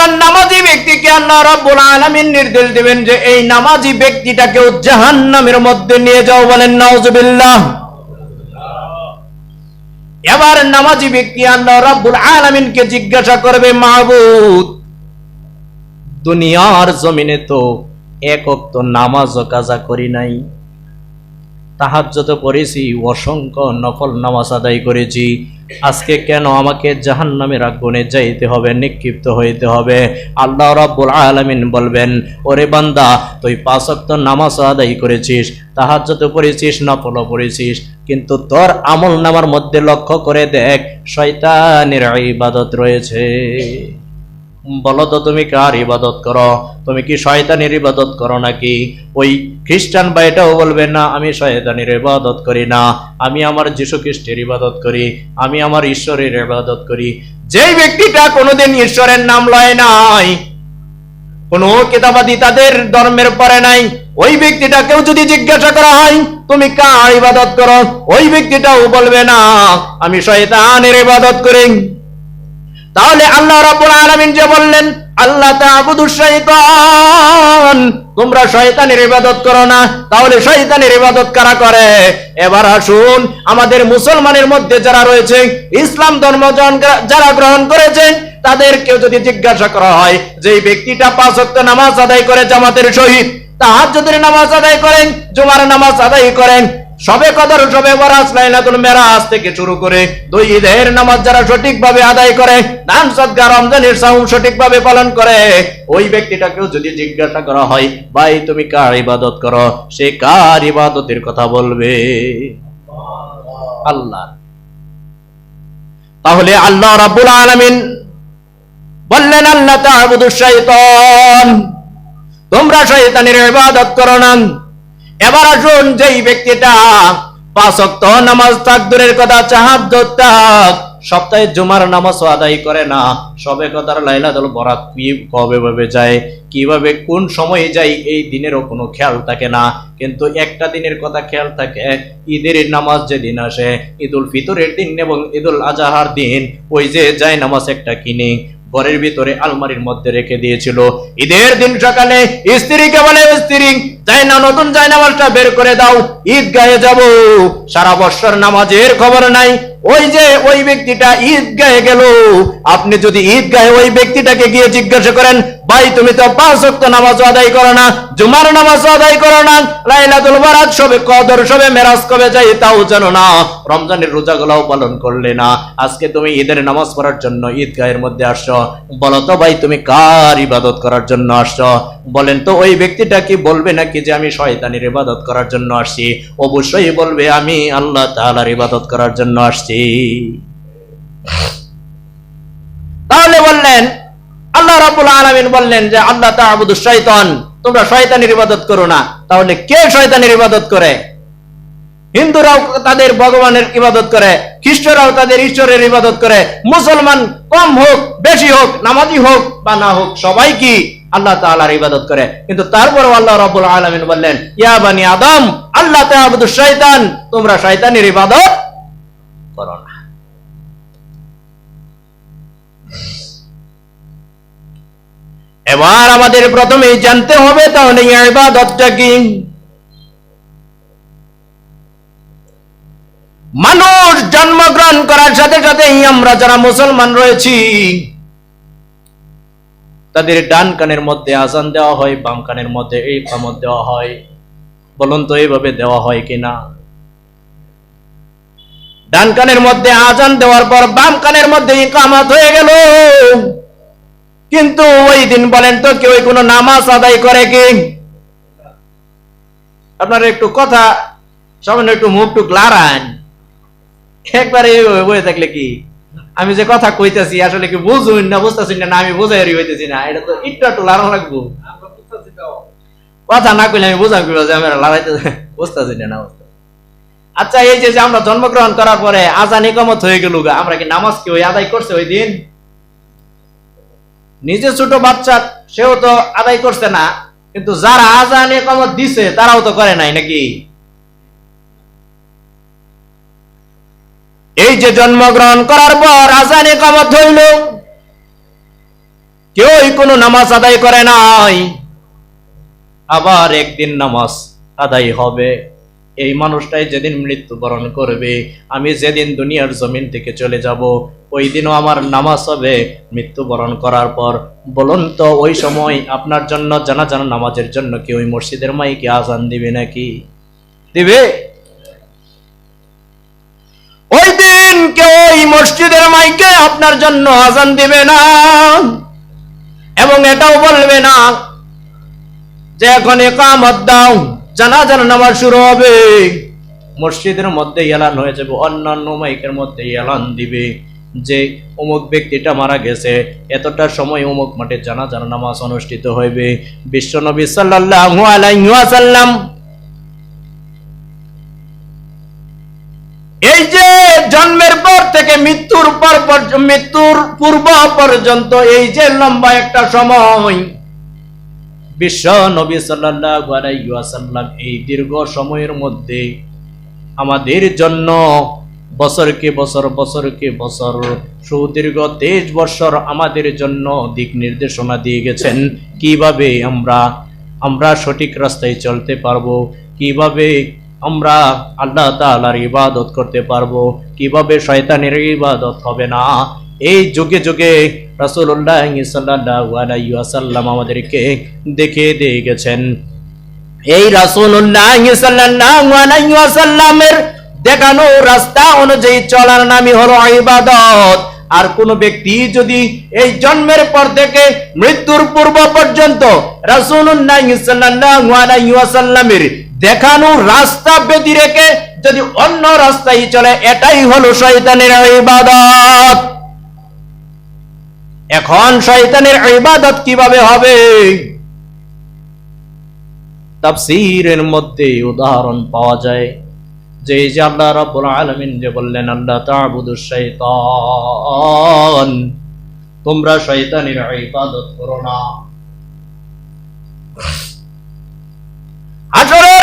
একজন নামাজি ব্যক্তিকে আল্লাহ রাব্বুল আলামিন নির্দেশ দিবেন যে এই নামাজি ব্যক্তিটাকেও জাহান্নামের মধ্যে নিয়ে যাও বলেন, নাউজুবিল্লাহ। এবার নামাজি ব্যক্তি আল্লাহ রাব্বুল আলামিনকে জিজ্ঞাসা করবে, মাহবুদ, দুনিয়ার জমিনে তো এক অক্ত নামাজ কাজা করি নাই। তাহাজ্জত করেছি, অসংখ্য নফল নামাজ আদায় করেছি। আজকে কেন আমাকে জাহান নামে আগুনে যাইতে হবে, নিক্ষিপ্ত হইতে হবে? আল্লাহ রাব্বুল আলামিন বলবেন, ওরে বান্দা, তুই পাঁচ ওয়াক্ত নামাজ আদায় করেছিস তাহার যত পড়েছিস নফল পড়েছিস, কিন্তু তোর আমল নামার মধ্যে লক্ষ্য করে দেখ, শয়তানের ইবাদত রয়েছে। বলো তো তুমি কার ইবাদত করো? তুমি কি শয়তানের ইবাদত করো নাকি? ওই খ্রিস্টান বা এটাও বলবে, না, আমি শয়তানের ইবাদত করি না। আমি আমার যীশু খ্রিস্টের ইবাদত করি। আমি আমার ঈশ্বরের ইবাদত করি। যেই ব্যক্তিটা কোনোদিন ঈশ্বরের নাম লয় নাই, কোন কেতাবাদি তাদের ধর্মের পরে নাই, ওই ব্যক্তিটাকেও যদি জিজ্ঞাসা করা হয়, তুমি কার ইবাদত করো? ওই ব্যক্তিটাও বলবে, না, আমি শয়তানের ইবাদত করি। তাহলে আল্লাহ রাব্বুল আলামিন যে বললেন আল্লাহ তা'বুদু শাইতান তোমরা শয়তানের ইবাদত করো না। তাহলে শয়তানের ইবাদত কারা করে? এবার আসুন, আমাদের মুসলমানের মধ্যে যারা রয়েছে, ইসলাম ধর্ম যারা গ্রহণ করেছে, তাদেরকেও যদি জিজ্ঞাসা করা হয় যে ব্যক্তিটা পাঁচ ওয়াক্ত নামাজ আদায় করে জামাতের সহিত, তাহাজ্জুদের নামাজ আদায় করেন, জুমার নামাজ আদায় করেন সবে কদর, সবে বরাস লাইলাতুল মেরাজ থেকে শুরু করে দুই ঈদের নামাজ যারা সঠিকভাবে আদায় করে, দান সদকা রমজানের সাউম সঠিকভাবে পালন করে, ওই ব্যক্তিটাকেও যদি জিজ্ঞাসা করা হয়, ভাই, তুমি কার ইবাদত করো? সে কার ইবাদতের কথা বলবে? আল্লাহ। তাহলে আল্লাহ রাব্বুল আলামিন বললেন আল্লাহ তা'বুদু শাইতান। তোমরা শয়তানের ইবাদত করো না। এবার আসুন যেই ব্যক্তিটা পাঁচ ওয়াক্ত নামাজ তাক দূরের কথা চাহাদ্দত তাক। সপ্তাহে জুমার নামাজও আদায় করে না। সবে কথার লাইলাতুল বরাত কি কবে ভাবে যায়, কীভাবে কোন সময়ে যায়, এই দিনেরও কোনো খেয়াল থাকে না। কিন্তু একটা দিনের কথা খেয়াল থাকে, ঈদের নামাজ যেদিন আসে, ঈদুল ফিতরের দিন এবং ঈদুল আজাহার দিন, ওই যে যায় নামাজ একটা কিনে। ঘরের ভিতরে আলমারির মধ্যে রেখে দিয়েছিল। ঈদের দিন সকালে স্ত্রীকে বলে, স্ত্রী, যাই না, নতুন জায়নামাজটা বের করে দাও ঈদ গায়ে যাব। সারা বছর নামাজের খবর নাই ওই যে ওই ব্যক্তিটা ঈদ গায়ে গেল। আপনি যদি ঈদ গায়ে ওই ব্যক্তিটাকে গিয়ে জিজ্ঞাসা করেন, ভাই, তুমি তো পাঁচ ওয়াক্ত নামাজ আদায় করো না, জুমার নামাজ আদায় করো না, লাইলাতুল বারাত সবে কদর, সবে মেরাজ কবে যাই তাও জানো না। রমজানের রোজাগুলাও পালন করলে না। আজকে তুমি ঈদের নামাজ পড়ার জন্য ঈদ গায়ের মধ্যে আসছো। বলো তো ভাই, তুমি কার ইবাদত করার জন্য আসছো? বলেন তো, ওই ব্যক্তিটা কি বলবে নাকি যে আমি শয়তানের ইবাদত করার জন্য আসছি? অবশ্যই বলবে, আমি আল্লাহ তাআলার ইবাদত করার জন্য আসছি। তাহলে বললেন, আল্লাহ রাব্বুল আলামিন বললেন যে, আল্লাহ তা'বুদু শাইতান তোমরা শয়তানের ইবাদত করো না। তাহলে কে শয়তানের ইবাদত করে? হিন্দুরাও তাদের ভগবানের ইবাদত করে, খ্রিস্টরাও তাদের ঈশ্বরের ইবাদত করে। মুসলমান কম হোক, বেশি হোক, নামাজি হোক বা না হোক, সবাই কি আল্লাহ তাআলার ইবাদত করে? কিন্তু তারপরও আল্লাহ রাব্বুল আলামিন বললেন, ইয়া বানি আদম, আল্লাহ তা'বুদু শাইতান তোমরা শয়তানের ইবাদত করো না এবার আমাদের প্রথমেই জানতে হবে, তাহলে ইবাদতটা কি? মানুষ জন্মগ্রহণ করার সাথে সাথে আমরা যারা মুসলমান রয়েছি, তাদের ডান কানের মধ্যে আজান দেওয়া হয়, বাম কানের মধ্যে এই কামত দেওয়া হয়। বলুন তো এইভাবে দেওয়া হয় কিনা? ডান কানের মধ্যে আজান দেওয়ার পর বাম কানের মধ্যে ইকামত হয়ে গেল। কিন্তু ওই দিন বলেন তো কেউ কোনো নামাজ আদায় করে কি? আপনার একটু কথা সামান্য একটু মুখ টুক লাড়ান। একবারে বয়ে থাকলে কি? আমি যে কথা কইতাছি আসলে কি বুঝুন না বুঝতেছি না আমি বুঝাই হইতেছি না। এটা তো একটু একটু লাড়ানো লাগবো। কথা না কইলে আমি বুঝাম কি যে আমি লড়াইতে বুঝতেছি না। আচ্ছা এই যে আমরা জন্মগ্রহণ করার পরে আজান ইকামত হয়ে গেল আমরা কি নামাজ কি ওই আদায় করছে ওই দিন? নিজে ছোট বাচ্চা, সেও তো আদায় করছে না, কিন্তু যারা আজান ইকামত দিছে, তারাও তো করে নাই নাকি? এই যে জন্মগ্রহণ করার পর আজান ইকামত হইল, কেউই কোনো নামাজ আদায় করে নাই, আবার একদিন নামাজ আদায় হবে। এই মানুষটাই যেদিন মৃত্যুবরণ করবে, আমি যেদিন দুনিয়ার জমিন থেকে চলে যাব, ওই দিনও আমার নামাজ হবে মৃত্যুবরণ করার পর। বলুন তো, ওই সময় আপনার জন্য জানা জানা নামাজের জন্য কি ওই মসজিদের মাইকে আজান দিবে নাকি? দিবে। ওই দিন কেউ ওই মসজিদের মাইকে আপনার জন্য আজান দিবে না? এবং এটাও বলবে না যে এখন একামত দাও। জানা জানা নামাজ শুরু হবে। মসজিদের মধ্যে এলান হয়ে যাবে, অন্যান্য মাইকের মধ্যে এলান দিবে। যে অমুক ব্যক্তিটা মারা গেছে, এতটা সময় অমুক মাঠে জানা জানা নামাজ অনুষ্ঠিত হইবে। সাল্লাল্লাহু আলাইহি ওয়াসাল্লাম এই যে জন্মের পর থেকে মৃত্যুর পর মৃত্যুর পূর্ব পর্যন্ত এই যে লম্বা একটা সময় বিশ্ব নবী সাল্লাল্লাহু এই দীর্ঘ সময়ের মধ্যে আমাদের জন্য বছরকে বছর বছরকে বছর, সুদীর্ঘ তেইশ বছর আমাদের জন্য দিক নির্দেশনা দিয়ে গেছেন। কীভাবে আমরা আমরা সঠিক রাস্তায় চলতে পারব? কীভাবে আমরা আল্লাহ তাআলার ইবাদত করতে পারব? কীভাবে শয়তানের ইবাদত হবে না? এই যুগে যুগে আমাদেরকে দেখিয়ে দিয়ে গেছেন। এই দেখানো রাস্তা অনুযায়ী চলার নামই হলো ইবাদত। আর কোন ব্যক্তি যদি এই জন্মের পর থেকে মৃত্যুর পূর্ব পর্যন্ত ওয়াসাল্লামের দেখানো রাস্তা বেদি রেখে যদি অন্য রাস্তায় চলে, এটাই হলো শয়তানের ইবাদত। এখন শয়তানের ইবাদত কীভাবে হবে? তাফসীরের মধ্যে উদাহরণ পাওয়া যায়। যে যে আল্লাহ রাব্বুল আলামিন যে বললেন আল্লাহ তা'বুদু শাইতান। তোমরা শয়তানের ইবাদত করো না। আসরের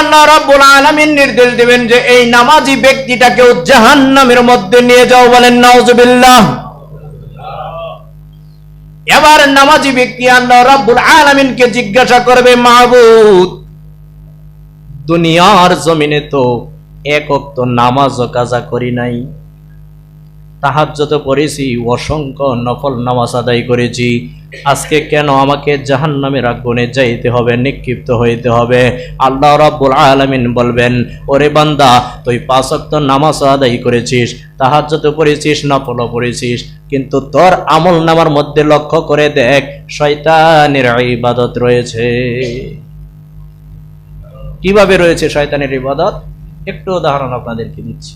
আল্লাহ রাব্বুল আলামিন নির্দেশ দিবেন যে এই নামাজি ব্যক্তিটাকেও জাহান্নামের মধ্যে নিয়ে যাও বলেন, নাউজুবিল্লাহ। এবার নামাজি ব্যক্তি আল্লাহ রাব্বুল আলামিনকে জিজ্ঞাসা করবে, মাহবুদ, দুনিয়ার জমিনে তো এক নামাজ কাজা করি নাই। তাহাজ্জত পড়েছি অসংখ্য নফল নামাজ আদায় করেছি। আজকে কেন আমাকে জাহান জাহান্নামের আগুনে যাইতে হবে, নিক্ষিপ্ত হইতে হবে? আল্লাহ রাব্বুল আলামিন বলবেন, ওরে বান্দা, তুই পাঁচ ওয়াক্ত নামাজ আদায় করেছিস তাহাজ্জত পড়েছিস, নফলও পড়েছিস, কিন্তু তোর আমল নামার মধ্যে লক্ষ্য করে দেখ, শয়তানের ইবাদত রয়েছে। কীভাবে রয়েছে শয়তানের ইবাদত? একটু উদাহরণ আপনাদেরকে দিচ্ছি।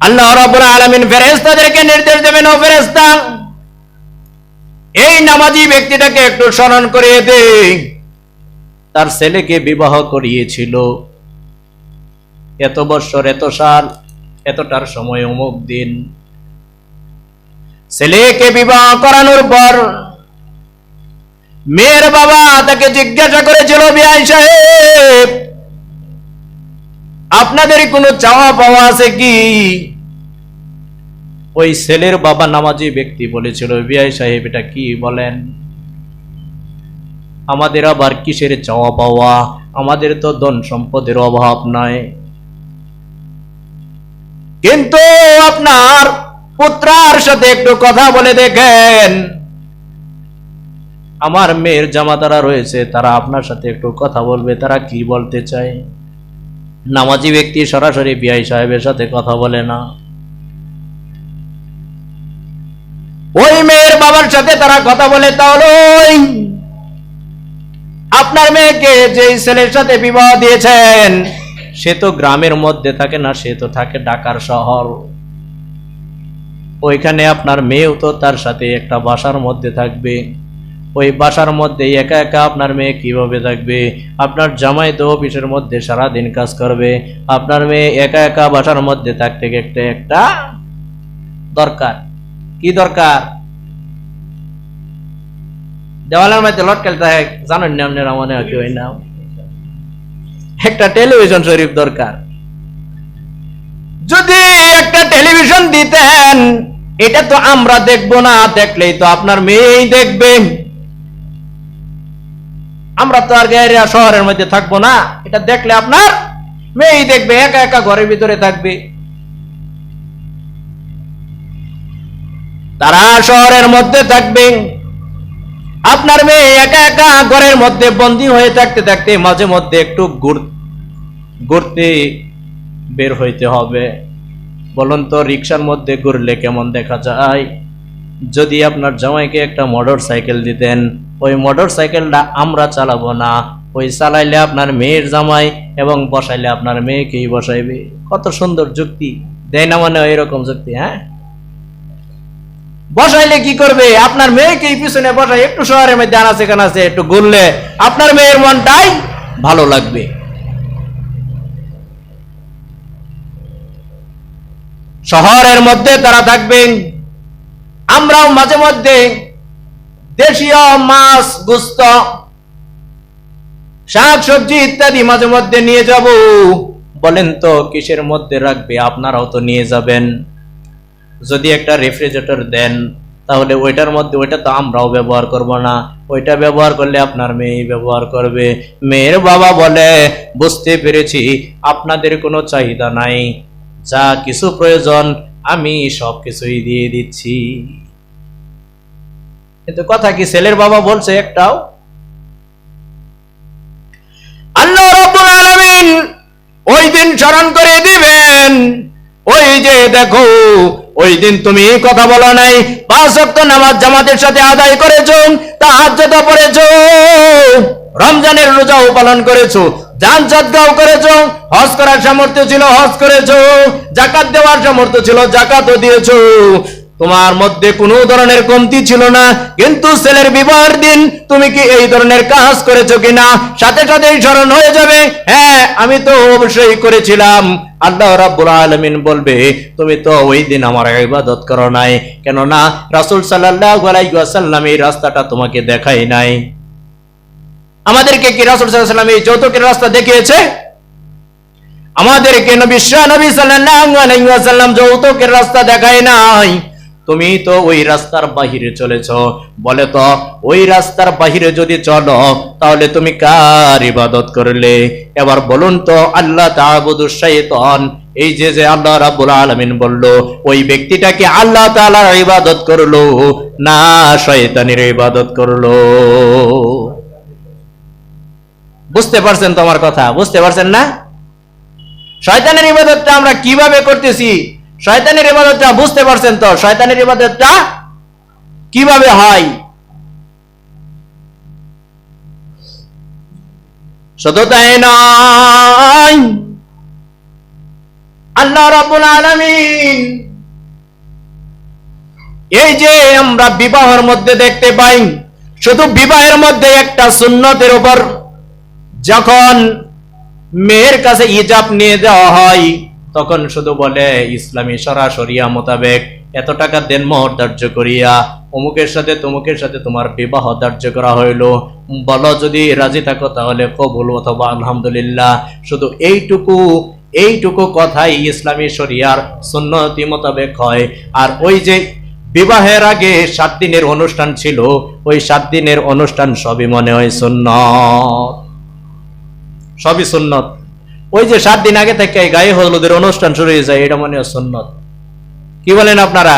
আল্লাহ রাব্বুল আলামিন ফেরেশতাদেরকে নির্দেশ দেবেন, ও ফেরেশতা, এই নামাজি ব্যক্তিটাকে একটু স্মরণ করিয়ে দে তার ছেলেকে বিবাহ করিয়েছিল। এত বৎসর এত সাল, এতটার সময়, অমুক দিন। ছেলেকে বিবাহ করানোর পর মেয়ের বাবা তাকে জিজ্ঞাসা করেছিল বিআই সাহেব, আপনাদের কোনো চাওয়া পাওয়া আছে কি? ওই ছেলের বাবা নামাজি ব্যক্তি বলেছিল, বিআই সাহেব, এটা কি বলেন? আমাদের আবার কিসের চাওয়া পাওয়া? আমাদের তো ধন সম্পদের অভাব নাই। কিন্তু আপনার পুত্রার সাথে একটু কথা বলে দেখেন। আমার মেয়ের জামাতারা রয়েছে, তারা আপনার সাথে একটু কথা বলবে, তারা কি বলতে চায়? নামাজি ব্যক্তি সরাসরি বিআই সাহেবের সাথে কথা বলে না। ওই মেয়ের বাবার সাথে তারা কথা বলে তাহলে আপনার মেয়েকে যে ছেলের সাথে বিবাহ দিয়েছেন, সে তো গ্রামের মধ্যে থাকে না, সে তো থাকে ঢাকার শহর। ওইখানে আপনার মেয়েও তো তার সাথে একটা বাসার মধ্যে থাকবে। ওই বাসার মধ্যে একা একা আপনার মেয়ে কীভাবে থাকবে? আপনার জামাই তো অফিসের মধ্যে সারা দিন কাজ করবে। আপনার মেয়ে একা একা বাসার মধ্যে থাকতে একটা একটা দরকার। কি দরকার? দেওয়ালের মধ্যে থাকে জানেন না আপনারা মনে হয় কি হয় না? একটা টেলিভিশন শরীফ দরকার। যদি একটা টেলিভিশন দিতেন, এটা তো আমরা দেখব না, দেখলেই তো আপনার মেয়েই দেখবে। আমরা তো আর গায়ে শহরের মধ্যে থাকব না, এটা দেখলে আপনার মেয়েই দেখবে, একা একা ঘরের ভিতরে থাকবে। তারা শহরের মধ্যে থাকবে। আপনার মেয়ে একা একা ঘরের মধ্যে বন্দী হয়ে থাকতে থাকতে মাঝে মধ্যে একটু ঘুর- ঘুরতে বের হইতে হবে। বলুন তো রিক্সার মধ্যে ঘুরলে কেমন দেখা যায়? যদি আপনার জামাইকে একটা মোটর সাইকেল দিতেন, ওই মোটর সাইকেলটা আমরা চালাবো না। ওই চালাইলে আপনার মেয়ের জামাই এবং বসাইলে আপনার মেয়েকেই বসাইবে। কত সুন্দর যুক্তি। দেয় না মানে এরকম যুক্তি হ্যাঁ? বসাইলে কি করবে? আপনার মেয়েকেই পিছনে বসাই, একটু শহরের মধ্যে আনাচে কানাচে, একটু ঘুরলে আপনার মেয়ের মনটাই ভালো লাগবে। শহরের মধ্যে তারা থাকবেন, আমরাও মাঝে মধ্যে দেশীয় মাছ, গুস্ত, শাক সবজি ইত্যাদি মাঝে মধ্যে নিয়ে যাব। বলেন তো, কিসের মধ্যে রাখবে? আপনারাও তো নিয়ে যাবেন। যদি একটা রেফ্রিজারেটর দেন, তাহলে ওইটার মধ্যে ওইটা তো আমরাও ব্যবহার করব না। ওইটা ব্যবহার করলে আপনার মেয়ে ব্যবহার করবে। মেয়ের বাবা বলে, বুঝতে পেরেছি, আপনাদের কোনো চাহিদা নাই। যা কিছু প্রয়োজন, আমি সব কিছুই দিয়ে দিচ্ছি। কিন্তু কথা কি, ছেলের বাবা বলছে একটাও? ওই দিন স্মরণ করে দিবেন, ওই যে দেখো ওই দিন তুমি কথা বলো নাই। পাঁচ ওয়াক্ত নামাজ জামাতের সাথে আদায় করেছ, তাহাজ্জুদ পড়েছো, রমজানের রোজাও পালন করেছ, যান সদগাও করেছ, হজ করার সামর্থ্য ছিল, হজ করেছ, জাকাত দেওয়ার সামর্থ্য ছিল, জাকাতও দিয়েছ। তোমার মধ্যে কোনো ধরনের কমতি ছিল না। কিন্তু ছেলের বিবাহের দিন তুমি কি এই ধরনের কাজ করেছ কিনা? সাথে সাথেই স্মরণ হয়ে যাবে। হ্যাঁ আমি তো অবশ্যই করেছিলাম। আল্লাহ রাব্বুল আলামিন বলবে, তুমি তো ওই দিন আমার ইবাদত করো নাই। কেননা রাসূল সাল্লাল্লাহু আলাইহি ওয়াসাল্লাম এই রাস্তাটা তোমাকে দেখাই নাই। আমাদেরকে কি রাসূল সাল্লাল্লাহু এই যৌতুকের রাস্তা দেখিয়েছে? আমাদেরকে নবী সাল্লাল্লাহু আলাইহি ওয়াসাল্লাম যৌতুকের রাস্তা দেখায় নাই। তুমি তো ওই রাস্তার বাহিরে চলেছ। বলে তো, ওই রাস্তার বাহিরে যদি চলো, তাহলে তুমি কার ইবাদত করলে? এবার বলুন তো, আল্লাহ শাইতান এই যে যে আল্লাহ রাব্বুল আলামিন বলল, ওই ব্যক্তিটাকে আল্লাহ তাআলার ইবাদত করল, না শয়তানের ইবাদত করল। বুঝতে পারছেন তোমার কথা? বুঝতে পারছেন না? শয়তানের ইবাদতটা আমরা কীভাবে করতেছি? শয়তানের ইবাদতটা বুঝতে পারছেন তো? শয়তানের ইবাদতটা কীভাবে হয়? শুধু তাই নয় আল্লাহ রাব্বুল আলামিন এই যে আমরা বিবাহের মধ্যে দেখতে পাই, শুধু বিবাহের মধ্যে একটা সুন্নতের উপর যখন মেয়ের কাছে ইজাব নিয়ে দেওয়া হয় তখন শুধু বলে, ইসলামী সরাসরিয়া মোতাবেক এত টাকা দেন মোহর ধার্য করিয়া, অমুকের সাথে তমুকের সাথে তোমার বিবাহ ধার্য করা হইল। বলো যদি রাজি থাকো তাহলে কবুল অথবা আলহামদুলিল্লাহ। শুধু এইটুকু এইটুকু কথাই ইসলামী শরিয়ার সুন্নতি মোতাবেক হয়। আর ওই যে বিবাহের আগে সাত দিনের অনুষ্ঠান ছিল, ওই সাত দিনের অনুষ্ঠান সবই মনে হয় সুন্নত। সবই সুন্নত। ওই যে সাত দিন আগে থেকে গায়ে হলুদের অনুষ্ঠান শুরু হয়ে যায়, এটা মনে হয় সন্ন্যত কি বলেন আপনারা?